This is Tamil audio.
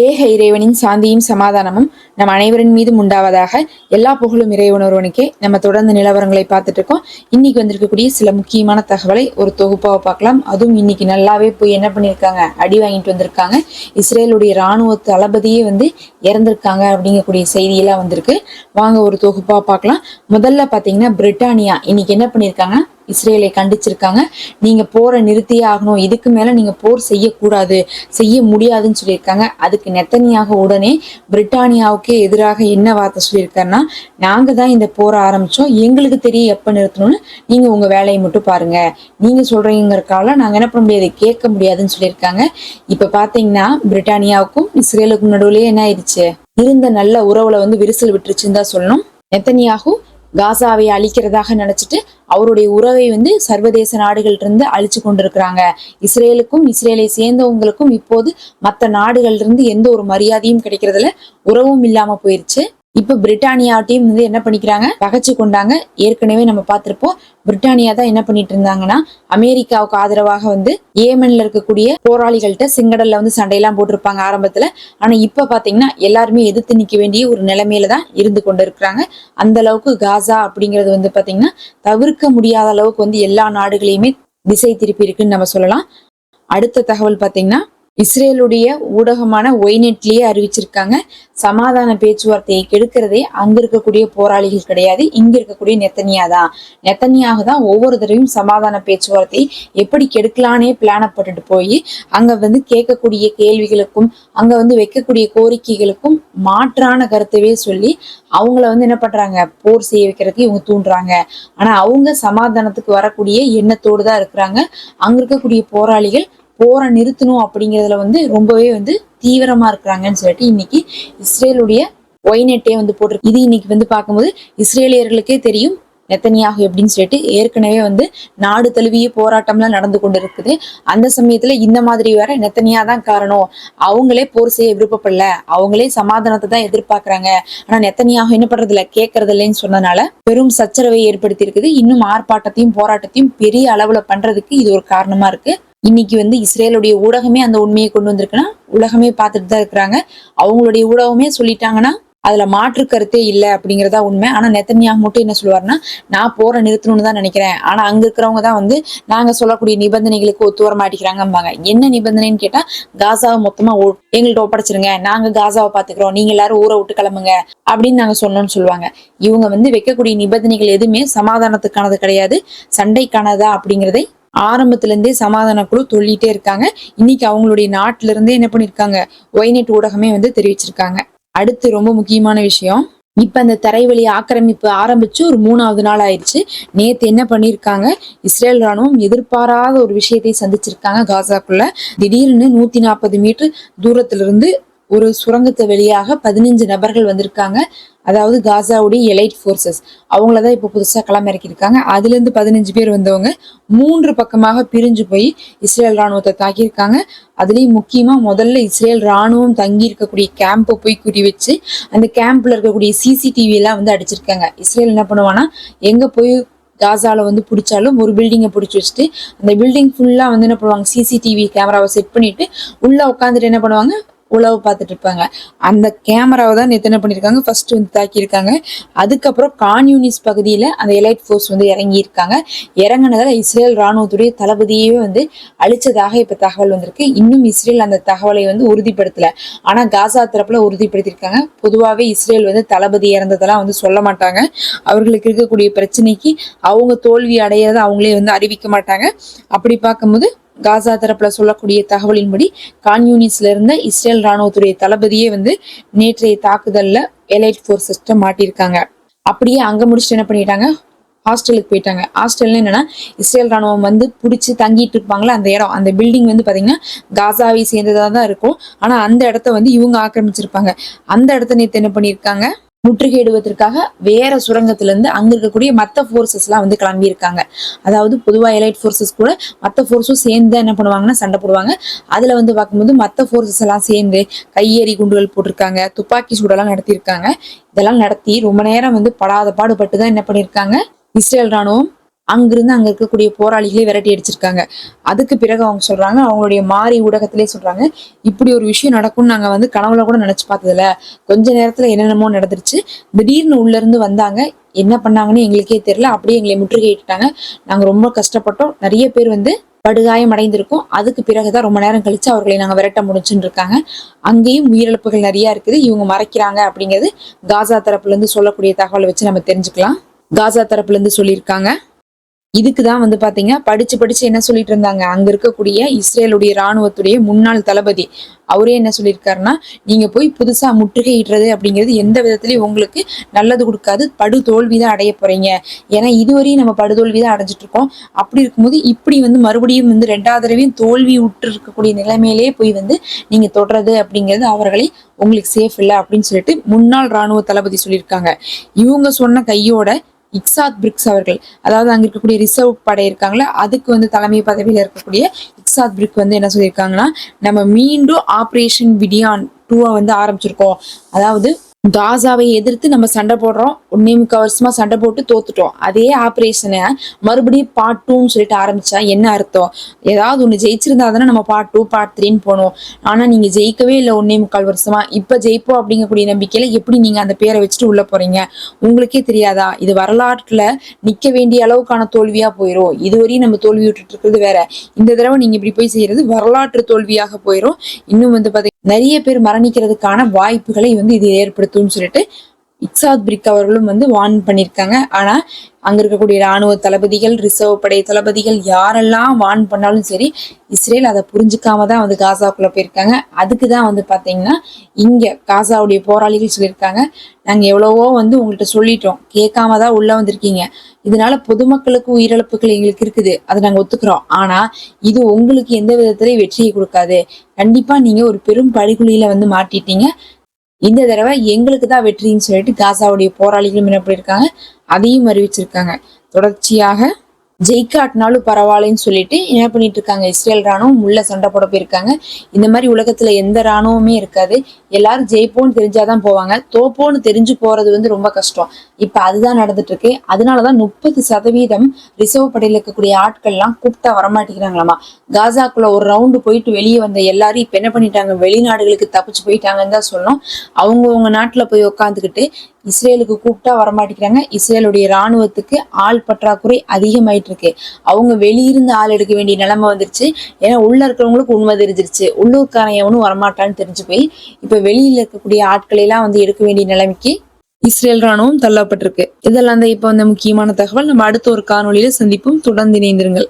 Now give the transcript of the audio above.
ஏக இறைவனின் சாந்தியும் சமாதானமும் நம் அனைவரின் மீதும் உண்டாவதாக எல்லா புகழும் இறைவன் ஒருவனுக்கே நம்ம தொடர்ந்து நிலவரங்களை பார்த்துட்டு இருக்கோம் இன்னைக்கு வந்திருக்கக்கூடிய சில முக்கியமான தகவலை ஒரு தொகுப்பாக பார்க்கலாம். அதுவும் இன்னைக்கு நல்லாவே போய் என்ன பண்ணியிருக்காங்க? அடி வாங்கிட்டு வந்திருக்காங்க. இஸ்ரேலுடைய இராணுவ தளபதியே வந்து இறந்திருக்காங்க அப்படிங்கக்கூடிய செய்தியெல்லாம் வந்திருக்கு. வாங்க ஒரு தொகுப்பாக பார்க்கலாம். முதல்ல பார்த்தீங்கன்னா பிரிட்டானியா இன்னைக்கு என்ன பண்ணியிருக்காங்க இஸ்ரேலை கண்டிச்சிருக்காங்க. நீங்க போரை நிறுத்தியே ஆகணும். இதுக்கு மேல நீங்க போர் செய்யக்கூடாது. செய்ய முடியாதுன்னு சொல்லியிருக்காங்க. அதுக்கு நெத்தனியாக உடனே பிரிட்டானியாவுக்கே எதிராக என்ன வார்த்தை சொல்லியிருக்காருன்னா நாங்க தான் இந்த போரை ஆரம்பிச்சோம். எங்களுக்கு தெரியும் எப்ப நிறுத்தணும்னு. நீங்க உங்க வேலையை மட்டும் பாருங்க. நீங்க சொல்றீங்கிறக்கால நாங்க என்ன பண்ண முடியாது? கேட்க முடியாதுன்னு சொல்லியிருக்காங்க. இப்ப பாத்தீங்கன்னா பிரிட்டானியாவுக்கும் இஸ்ரேலுக்கும் நடுவுலயே என்ன ஆயிடுச்சு? இருந்த நல்ல உறவுல வந்து விரிசல் விட்டுருச்சுன்னு தான் சொல்லணும். நெத்தனியாகும் காசாவை அழிக்கிறதாக நினைச்சிட்டு அவருடைய உறவை வந்து சர்வதேச நாடுகள் இருந்து அழிச்சு கொண்டிருக்கிறாங்க. இஸ்ரேலுக்கும் இஸ்ரேலை சேர்ந்தவங்களுக்கும் இப்போது மற்ற நாடுகள்ல இருந்து எந்த ஒரு மரியாதையும் கிடைக்கிறதுல உறவும் இல்லாம போயிருச்சு. இப்ப பிரிட்டானியாட்டையும் வந்து என்ன பண்ணிக்கிறாங்க? பகைச்சு கொண்டாங்க. ஏற்கனவே நம்ம பார்த்திருப்போம். பிரிட்டானியா தான் என்ன பண்ணிட்டு இருந்தாங்கன்னா அமெரிக்காவுக்கு ஆதரவாக வந்து ஏமன்ல இருக்கக்கூடிய போராளிகள்கிட்ட சிங்கடல்ல வந்து சண்டையெல்லாம் போட்டிருப்பாங்க ஆரம்பத்துல. ஆனா இப்ப பாத்தீங்கன்னா எல்லாருமே எதிர்த்து நிக்க வேண்டிய ஒரு நிலைமையில தான் இருந்து கொண்டு இருக்கிறாங்க. அந்த அளவுக்கு காசா அப்படிங்கிறது வந்து பாத்தீங்கன்னா தவிர்க்க முடியாத அளவுக்கு வந்து எல்லா நாடுகளையுமே திசை திருப்பி இருக்குன்னு நம்ம சொல்லலாம். அடுத்த தகவல் பாத்தீங்கன்னா இஸ்ரேலுடைய ஊடகமான ஒய்நெட்லயே அறிவிச்சிருக்காங்க. சமாதான பேச்சுவார்த்தையை கெடுக்கிறதே அங்க இருக்கக்கூடிய போராளிகள் கிடையாது இங்க இருக்கக்கூடிய நெத்தனியா தான் நெத்தனியாக தான் ஒவ்வொரு தடவையும் சமாதான பேச்சுவார்த்தையை எப்படி கெடுக்கலானே பிளானப்பட்டுட்டு போய் அங்க வந்து கேட்கக்கூடிய கேள்விகளுக்கும் அங்க வந்து வைக்கக்கூடிய கோரிக்கைகளுக்கும் மாற்றான கருத்தவே சொல்லி அவங்கள வந்து என்ன பண்றாங்க? போர் செய்ய வைக்கிறதுக்கு இவங்க தூண்டுறாங்க. ஆனா அவங்க சமாதானத்துக்கு வரக்கூடிய எண்ணத்தோடு தான் இருக்கிறாங்க. அங்க இருக்கக்கூடிய போராளிகள் போரை நிறுத்தணும் அப்படிங்கிறதுல வந்து ரொம்பவே வந்து தீவிரமா இருக்கிறாங்கன்னு சொல்லிட்டு இன்னைக்கு இஸ்ரேலுடைய ஒய்நெட்டே வந்து போட்டிருக்கு. இது இன்னைக்கு வந்து பார்க்கும்போது இஸ்ரேலியர்களுக்கே தெரியும் நெத்தனியாக எப்படின்னு சொல்லிட்டு ஏற்கனவே வந்து நாடு தழுவிய போராட்டம்லாம் நடந்து கொண்டு இருக்குது அந்த சமயத்துல இந்த மாதிரி வேற நெத்தனியா தான் காரணம். அவங்களே போர் செய்ய விருப்பப்படல. அவங்களே சமாதானத்தை தான் எதிர்பார்க்கறாங்க. ஆனா நெத்தனியாக என்ன பண்றது இல்ல கேட்கறது இல்லைன்னு சொன்னதுனால பெரும் சச்சரவை ஏற்படுத்தி இருக்குது இன்னும் ஆர்ப்பாட்டத்தையும் போராட்டத்தையும் பெரிய அளவுல பண்றதுக்கு இது ஒரு காரணமா இருக்கு. இன்னைக்கு வந்து இஸ்ரேலுடைய ஊடகமே அந்த உண்மையை கொண்டு வந்திருக்குன்னா உலகமே பார்த்துட்டு தான் இருக்கிறாங்க. அவங்களுடைய ஊடகமே சொல்லிட்டாங்கன்னா அதுல மாற்று கருத்தே இல்லை அப்படிங்கறதா உண்மை. ஆனா நெத்தனியாக மட்டும் என்ன சொல்லுவாருன்னா நான் போற நிறுத்தணும்னு தான் நினைக்கிறேன். ஆனா அங்க இருக்கிறவங்க தான் வந்து நாங்க சொல்லக்கூடிய நிபந்தனைகளுக்கு ஒத்து வர மாட்டேங்கிறாங்கம்பாங்க. என்ன நிபந்தனைன்னு கேட்டா காசாவை மொத்தமா ஓ- எங்கள்ட்ட ஒப்படைச்சிருங்க. நாங்க காசாவை பாத்துக்கிறோம் நீங்க எல்லாரும் ஊரை விட்டு கிளம்புங்க. அப்படின்னு நாங்க சொன்னோம்னு சொல்லுவாங்க. இவங்க வந்து வைக்கக்கூடிய நிபந்தனைகள் எதுவுமே சமாதானத்துக்கானது கிடையாது. சண்டைக்கானதா அப்படிங்கிறதை ஆரம்பத்துலேருந்தே சமாதான குழு சொல்லிட்டே இருக்காங்க. இன்னைக்கு அவங்களுடைய நாட்டிலிருந்தே என்ன பண்ணியிருக்காங்க ஒய்நெட் ஊடகமே வந்து தெரிவிச்சிருக்காங்க. அடுத்து ரொம்ப முக்கியமான விஷயம். இப்ப அந்த தரைவழி ஆக்கிரமிப்பு ஆரம்பிச்சு ஒரு மூணாவது நாள் ஆயிடுச்சு. நேத்து என்ன பண்ணிருக்காங்க? இஸ்ரேல் ராணுவம் எதிர்பாராத ஒரு விஷயத்தை சந்திச்சிருக்காங்க காசாக்குள்ள. திடீர்னு நூத்தி நாற்பது மீட்டர் தூரத்துல இருந்து ஒரு சுரங்கத்தை வெளியாக பதினஞ்சு நபர்கள் வந்திருக்காங்க. அதாவது காசாவுடைய எலைட் ஃபோர்ஸஸ். அவங்கள தான் இப்போ புதுசாக களமிறக்கியிருக்காங்க அதுலேருந்து பதினஞ்சு பேர் வந்தவங்க மூன்று பக்கமாக பிரிஞ்சு போய் இஸ்ரேல் ராணுவத்தை தாக்கியிருக்காங்க. அதுலேயும் முக்கியமாக முதல்ல இஸ்ரேல் ராணுவம் தங்கி இருக்கக்கூடிய கேம்பை போய் குறி வச்சு அந்த கேம்ப்ல இருக்கக்கூடிய சிசிடிவி எல்லாம் வந்து அடிச்சிருக்காங்க. இஸ்ரேல் என்ன பண்ணுவான்னா எங்கே போய் காசால வந்து பிடிச்சாலும் ஒரு பில்டிங்கை பிடிச்சி வச்சுட்டு அந்த பில்டிங் ஃபுல்லாக வந்து என்ன பண்ணுவாங்க சிசிடிவி கேமராவை செட் பண்ணிட்டு உள்ளே உட்காந்துட்டு என்ன பண்ணுவாங்க உளவு பார்த்துட்டு இருப்பாங்க அந்த கேமராவை தான் நேத்து என்ன பண்ணியிருக்காங்க. ஃபர்ஸ்ட் வந்து தாக்கியிருக்காங்க. அதுக்கப்புறம் கான்யூனிஸ் பகுதியில் அந்த எலைட் ஃபோர்ஸ் வந்து இறங்கியிருக்காங்க. இறங்குனதால இஸ்ரேல் ராணுவத்துடைய தளபதியே வந்து அழிச்சதாக இப்போ தகவல் வந்திருக்கு. இன்னும் இஸ்ரேல் அந்த தகவலை வந்து உறுதிப்படுத்தலை. ஆனால் காசா தரப்பில் உறுதிப்படுத்தியிருக்காங்க. பொதுவாகவே இஸ்ரேல் வந்து தளபதி இறந்ததெல்லாம் வந்து சொல்ல மாட்டாங்க. அவர்களுக்கு இருக்கக்கூடிய பிரச்சனைக்கு அவங்க தோல்வி அடையிறத அவங்களே வந்து அறிவிக்க மாட்டாங்க. அப்படி பார்க்கும்போது காசா தரப்புல சொல்லக்கூடிய தகவலின்படி கான்யூனிஸ்ல இருந்த இஸ்ரேல் ராணுவத்துடைய தளபதியே வந்து நேற்றைய தாக்குதல்ல எலைட் ஃபோர்ஸஸ்ட மாட்டியிருக்காங்க. அப்படியே அங்க முடிச்சுட்டு என்ன பண்ணிட்டாங்க? ஹாஸ்டலுக்கு போயிட்டாங்க. ஹாஸ்டல்ல என்னன்னா இஸ்ரேல் ராணுவம் வந்து பிடிச்சி தங்கிட்டு இருப்பாங்களா அந்த இடம். அந்த பில்டிங் வந்து பாத்தீங்கன்னா காசாவை சேர்ந்ததா தான் இருக்கும். ஆனா அந்த இடத்த வந்து இவங்க ஆக்கிரமிச்சிருப்பாங்க. அந்த இடத்த நேற்று என்ன பண்ணியிருக்காங்க? முற்றுகையிடுவதற்காக வேற சுரங்கத்துல இருந்து அங்க இருக்கக்கூடிய மத்த ஃபோர்ஸஸ் எல்லாம் வந்து கிளம்பி இருக்காங்க. அதாவது பொதுவா எலைட் ஃபோர்ஸஸ் கூட மத்த ஃபோர்ஸும் சேர்ந்து என்ன பண்ணுவாங்கன்னா சண்டை போடுவாங்க. அதுல வந்து பார்க்கும்போது மத்த ஃபோர்ஸஸ் எல்லாம் சேர்ந்து கையெறி குண்டுகள் போட்டிருக்காங்க துப்பாக்கி சூடெல்லாம் நடத்தியிருக்காங்க. இதெல்லாம் நடத்தி ரொம்ப நேரம் வந்து படாத பாடுபட்டு தான் என்ன பண்ணியிருக்காங்க? இஸ்ரேல் ராணுவம் அங்கிருந்து அங்க இருக்கக்கூடிய போராளிகளை விரட்டி அடிச்சிருக்காங்க. அதுக்கு பிறகு அவங்க சொல்றாங்க அவங்களுடைய மாறி ஊடகத்திலே சொல்றாங்க இப்படி ஒரு விஷயம் நடக்கும்னு நாங்க வந்து கனவுல கூட நினைச்சு பார்த்ததில்ல. கொஞ்ச நேரத்துல என்னென்னமோ நடந்துருச்சு. திடீர்னு உள்ள இருந்து வந்தாங்க. என்ன பண்ணாங்கன்னு எங்களுக்கே தெரியல. அப்படியே எங்களை முற்றுகையிட்டாங்க. நாங்க ரொம்ப கஷ்டப்பட்டோம். நிறைய பேர் வந்து படுகாயம் அடைந்திருக்கும். அதுக்கு பிறகுதான் ரொம்ப நேரம் கழிச்சு அவர்களை நாங்க விரட்ட முடிச்சுன்னு இருக்காங்க. அங்கேயும் உயிரிழப்புகள் நிறைய இருக்குது. இவங்க மறைக்கிறாங்க அப்படிங்கிறது காசா தரப்புல இருந்து சொல்லக்கூடிய தகவலை வச்சு நம்ம தெரிஞ்சுக்கலாம். காசா தரப்புல இருந்து சொல்லியிருக்காங்க. இதுக்கு தான் வந்து பாத்தீங்க படிச்சு படிச்சு என்ன சொல்லிட்டு இருந்தாங்க? அங்க இருக்கக்கூடிய இஸ்ரேலுடைய ராணுவத்துடைய முன்னாள் தளபதி. அவரே என்ன சொல்லியிருக்காருன்னா நீங்க போய் புதுசா முற்றுகையிடுறது அப்படிங்கிறது எந்த விதத்திலயும் உங்களுக்கு நல்லது கொடுக்காது. படு தோல்வி தான் அடைய போறீங்க. ஏன்னா இதுவரையும் நம்ம படுதோல்வி தான் அடைஞ்சிட்டு இருக்கோம். அப்படி இருக்கும்போது இப்படி வந்து மறுபடியும் வந்து ரெண்டாவது தடவையும் தோல்வி விட்டு இருக்கக்கூடிய நிலைமையிலே போய் வந்து நீங்க தொடர்றது அப்படிங்கிறது அவர்களை உங்களுக்கு சேஃப் இல்லை அப்படின்னு சொல்லிட்டு முன்னாள் ராணுவ தளபதி சொல்லியிருக்காங்க. இவங்க சொன்ன கையோட இக்ஸாத் பிரிக்ஸ் அவர்கள் அதாவது அங்கே இருக்கக்கூடிய ரிசர்வ் படை இருக்காங்களா அதுக்கு வந்து தலைமை பதவியில் இருக்கக்கூடிய இக்ஸாத் பிரிக் வந்து என்ன சொல்லியிருக்காங்கன்னா நம்ம மீண்டும் ஆப்ரேஷன் விடியான் டூவை வந்து ஆரம்பிச்சிருக்கோம். அதாவது காசாவை எதிர்த்து நம்ம சண்டை போடுறோம். ஒன்னே முக்கால் வருஷமா சண்டை போட்டு தோத்துட்டோம். அதே ஆப்ரேஷனை மறுபடியும் பார்ட் டூன்னு சொல்லிட்டு ஆரம்பிச்சா என்ன அர்த்தம்? ஏதாவது ஒன்று ஜெயிச்சிருந்தா தானே நம்ம பார்ட் டூ பார்ட் த்ரீன்னு போனோம். ஆனா நீங்க ஜெயிக்கவே இல்லை ஒன்னே முக்கால் வருஷமா. இப்ப ஜெயிப்போம் அப்படிங்கக்கூடிய நம்பிக்கையில எப்படி நீங்க அந்த பேரை வச்சுட்டு உள்ள போறீங்க? உங்களுக்கே தெரியாதா? இது வரலாற்றுல நிக்க வேண்டிய அளவுக்கான தோல்வியா போயிடும் இதுவரையும் நம்ம தோல்வி விட்டுட்டு இருக்கிறது வேற. இந்த தடவை நீங்க இப்படி போய் செய்யறது வரலாற்று தோல்வியாக போயிடும் இன்னும் வந்து பாத்தீங்கன்னா நிறைய பேர் மரணிக்கிறதுக்கான வாய்ப்புகளை வந்து இது ஏற்படுத்தும். ஏற்படுத்தும்னு சொல்லிட்டு இக்ஸாத் பிரிக் அவர்களும் வந்து வார்ன் பண்ணியிருக்காங்க. ஆனா அங்க இருக்கக்கூடிய ராணுவ தளபதிகள் ரிசர்வ் படை தளபதிகள் யாரெல்லாம் வார்ன் பண்ணாலும் சரி இஸ்ரேல் அதை புரிஞ்சுக்காம தான் வந்து காசாக்குள்ளே போயிருக்காங்க. அதுக்கு தான் வந்து பார்த்தீங்கன்னா இங்கே காசாவுடைய போராளிகள் சொல்லியிருக்காங்க. நாங்க எவ்வளவோ வந்து உங்கள்கிட்ட சொல்லிட்டோம். கேட்காம தான் உள்ளே வந்திருக்கீங்க. இதனால பொதுமக்களுக்கு உயிரிழப்புகள் எங்களுக்கு இருக்குது. அதை நாங்கள் ஒத்துக்கிறோம். ஆனால் இது உங்களுக்கு எந்த விதத்திலையும் வெற்றியை கொடுக்காது. கண்டிப்பாக நீங்கள் ஒரு பெரும் படுகொலியில் வந்து மாட்டிட்டீங்க. இந்த தடவை எங்களுக்கு தான் வெற்றின்னு சொல்லிட்டு காசாவுடைய போராளிகளும் என்ன பண்ணியிருக்காங்க? அதையும் அறிவிச்சிருக்காங்க. தொடர்ச்சியாக ஜெயிக்காட்டினாலும் பரவாயில்லன்னு சொல்லிட்டு என்ன பண்ணிட்டு இருக்காங்க? இஸ்ரேல் ராணுவம் உள்ள சண்டை போட போயிருக்காங்க. இந்த மாதிரி உலகத்துல எந்த ராணுவமே இருக்காது. எல்லாரும் ஜெயிப்போன்னு தெரிஞ்சாதான் போவாங்க. தோப்போன்னு தெரிஞ்சு போறது வந்து ரொம்ப கஷ்டம். இப்ப அதுதான் நடந்துட்டு இருக்கு அதனாலதான் முப்பது சதவீதம் ரிசர்வ் படையில இருக்கக்கூடிய ஆட்கள்லாம் கூப்பிட்டா வரமாட்டேங்கிறாங்களாமா? காசாக்குள்ள ஒரு ரவுண்டு போயிட்டு வெளியே வந்த எல்லாரும் இப்ப என்ன பண்ணிட்டாங்க? வெளிநாடுகளுக்கு தப்பிச்சு போயிட்டாங்கன்னு தான் சொல்லணும். அவங்கவுங்க நாட்டுல போய் உட்காந்துக்கிட்டு இஸ்ரேலுக்கு கூப்பிட்டா வரமாட்டேங்கிறாங்க. இஸ்ரேலுடைய ராணுவத்துக்கு ஆள் பற்றாக்குறை அதிகமாயிட்டு இருக்கு அவங்க வெளியிருந்து ஆள் எடுக்க வேண்டிய நிலைமை வந்துருச்சு. ஏன்னா உள்ள இருக்கிறவங்களுக்கு உண்மை தெரிஞ்சிருச்சு. உள்ளூர்காரன் எவனும் வரமாட்டான்னு தெரிஞ்சு போய் இப்ப வெளியில இருக்கக்கூடிய ஆட்களை எல்லாம் வந்து எடுக்க வேண்டிய நிலைமைக்கு இஸ்ரேல் ராணுவம் தள்ளப்பட்டிருக்கு. இதெல்லாம் தான் இப்போ வந்த முக்கியமான தகவல். நம்ம அடுத்த ஒரு காணொலியில சந்திப்போம். தொடர்ந்து இணைந்திருங்கள்.